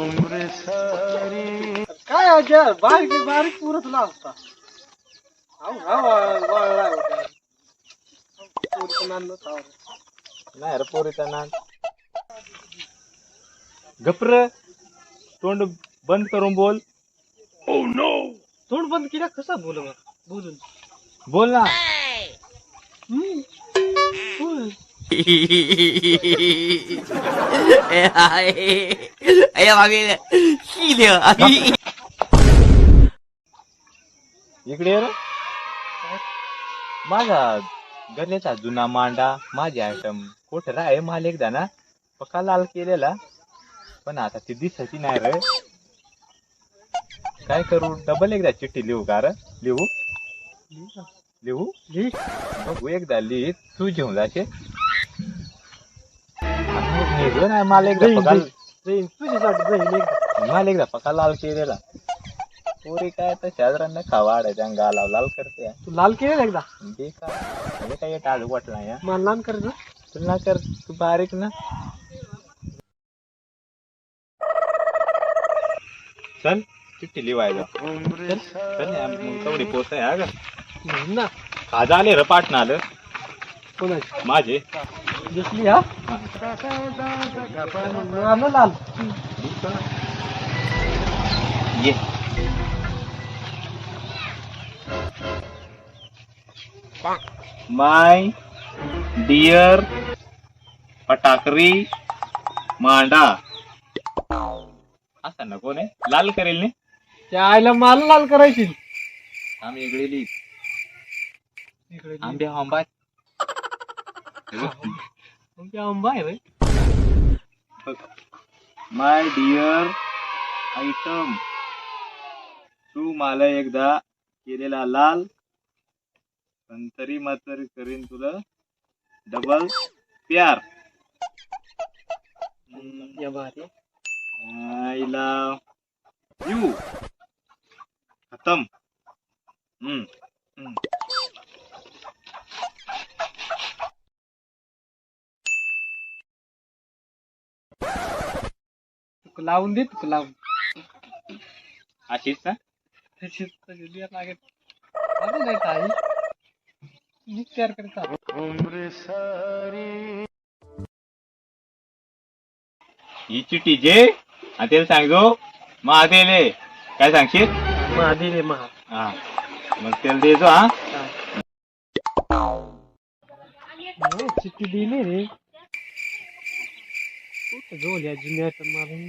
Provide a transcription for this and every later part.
ग काय अजय बारीक बारीक पुरत तुला असता हा वाळला होता. नव्हतं. नाही रे पोरीचा ना गप्र तोंड बंद करून बोल. तोंड बंद केला कसं बोल बोलून. बोल ना. हम्म. 哎呀妈逼，细的啊！ इकडे ये रे माझा गल्ल्याचा जुना मांडा माझे आयटम कुठे राय माल एकदा ना पक्का लाल केलेला पण आता ती दिसायची नाही रे काय करू डबल एकदा चिठ्ठी लिहू का रे लिहू लिहू लिह. बघू एकदा लिही तू घेऊन जाशील निघलो नाही माल एकदा पक्का जाईन. तुझ्यासाठी जाईन एकदा. माल एकदा पक्का लाल केलेला. पोरी काय तर शेजाऱ्यांना खावाडायच्या गाला लाल करते. तू लाल केलेला एकदा? बेकार म्हणजे काय टाळू वाटला या मला लाल करायचं तुला कर तू बारीक ना. चल चिठ्ठी लिवायला चल चल या, मग पोच आहे हा ग. नाही ना. आज आले र पाटणा आलं कोणाची? माझे. दिसली हा. आलं लाल. ये. माय डिअर पटाकरी मांडा. असा ना. कोण आहे लाल करेल ने. त्या आईला मला लाल करायची. आम्ही इकडे लिहित आंबे आंबा मग ते आंबा आहे रे माय डिअर आयटम तू मला एकदा केलेला लाल पण तरी मात्र करीन तुला डबल प्यार. हम्म, या भारी आईला यू खतम हम्म हम्म. लावून दे तुका लावून. अशीच ना तशीच तशी द्या लागेल अजून नाही काही मीच तयार करता ही चिठी जे आणि त्याला सांगतो महादेले काय सांगशील? महादी रे महा. हा. मग त्याला द्यायचो हा. नाही, चिठ्ठी दिली रे. कुठं या जुन्या आयटम मारून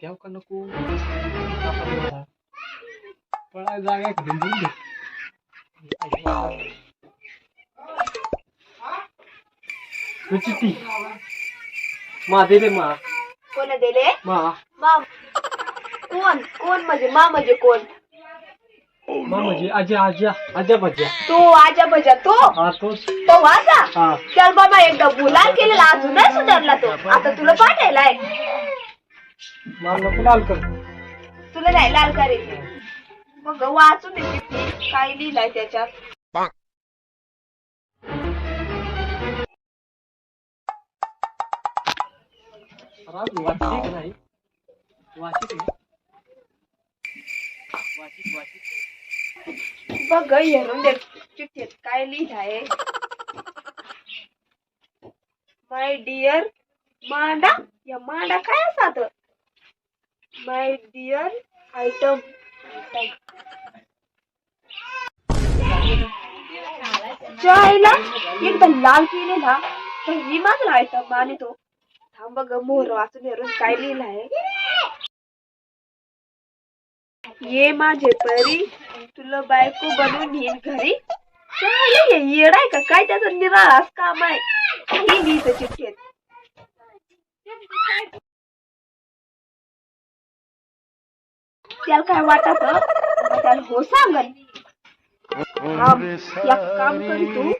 घ्याव का नको? पळाय जागा आहे का त्यांची? ही चिठ्ठी मा दे रे मा. कोण दिले? मा. मा. कोण? कोण म्हणजे? मा म्हणजे कोण? मा म्हणजे आज्या आज्या आज्या बज्या तू आजा बजा तू? हा तोच. तो वाजा हा. चल बाबा एकदा गुलाल केलेला अजून नाही सुधारला तो. आता तुला पाठायलाय मला नको लाल कर. तुला नाही लाल करायचे मग वाचून दे चिठ्ठी. काय लिहिलंय त्याच्यात? वाचली का नाही? बघ हेरून दे. चिठ्ठीत काय लिहिलं आहे माय डिअर मांडा या मांडा काय असतात माय डिअर आयटम जायला एकदम लाल केलेला तर ही माझा आयटम आणि तो. थांब ग मोर वाचून येऊन काय लिहिलं आहे? ये माझे परी तुला बायको बनवून येईन घरी. चालेल येड आहे का? काय त्याचा निराळाच काम आहे? काही लिहित चिठ्ठीत. त्याला काय वाटत? त्याला हो सांगल एक काम करी तू.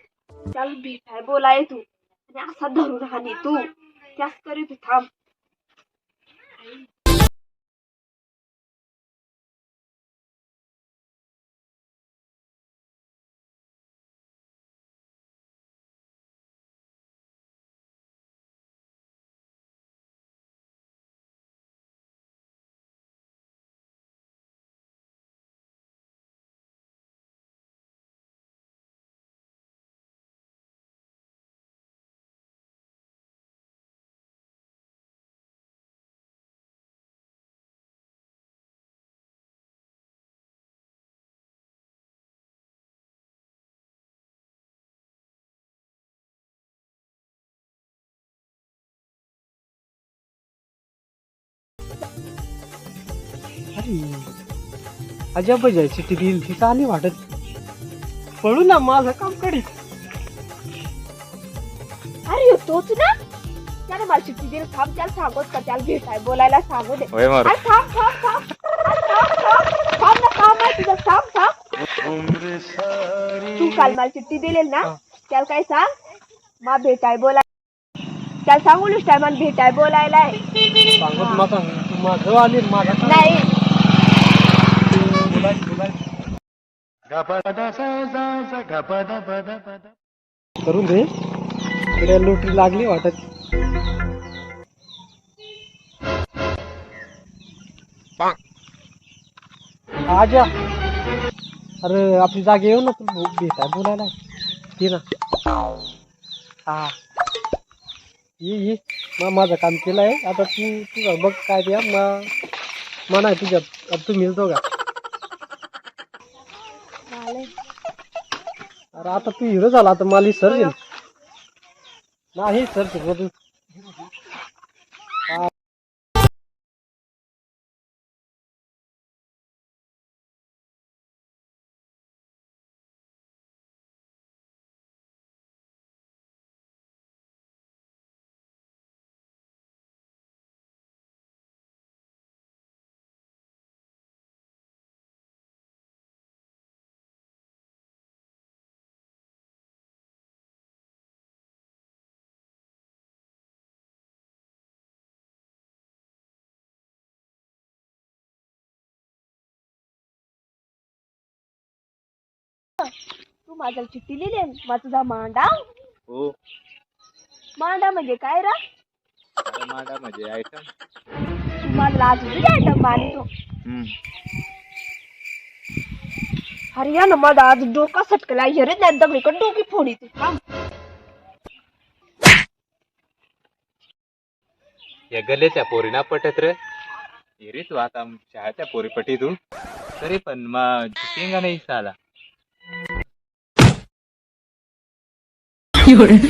त्याला भेटाय बोलाय तू. आणि असा धरून हानी तू. त्याच करी तू थांब. अरे अजब जाय चिठ्ठी दिली ती चाली वाटत. पळू ना माझं काम कडी अरे तोच ना? त्याने मला चिठ्ठी दिली थांब त्याला सांगत का त्याला भेटाय बोलायला सांगू दे. होय मारू. अरे थांब थांब थांब. अरे थांब थांब. थांब ना काम आहे तुझं थांब थांब. तू काल मला चिठ्ठी दिलेल ना त्याला काय सांग? मा भेटाय बोलाय त्याला सांगू टाय मला भेटाय बोलायला. आहे. सांगत तू माझं आली माझा काम नाही. बोलाय बोलाय करून दे इकडे लोटरी लागली वाटत. आजा अरे आपली जागे येऊ ना तू भेटाय बोलायला. ये ना. हा. ये ये. मग माझं काम केलं आहे. आता तू तुझं बघ काय द्या मग म्हणा तुझ्यात. अब तू मिळतो का? अरे आता तू हिरो झाला आता मला सर नाही सर शिकवतो तू माझ्या चिठ्ठी लिहिली मग तुझा मांडा. हो. मांडा म्हणजे काय रा? अरे मांडा म्हणजे आयटम तू मला लाज आयटम मानतो अरे या ना माझा आज डोका सटकला हेरे नाही दगडीकडे डोकी फोडी तू थांब. या गल्ल्याच्या पोरीना पटत रे. हिरी तू आता शहाच्या पोरी पटी तू तरी पण मग जिंगा नाही साला 有人，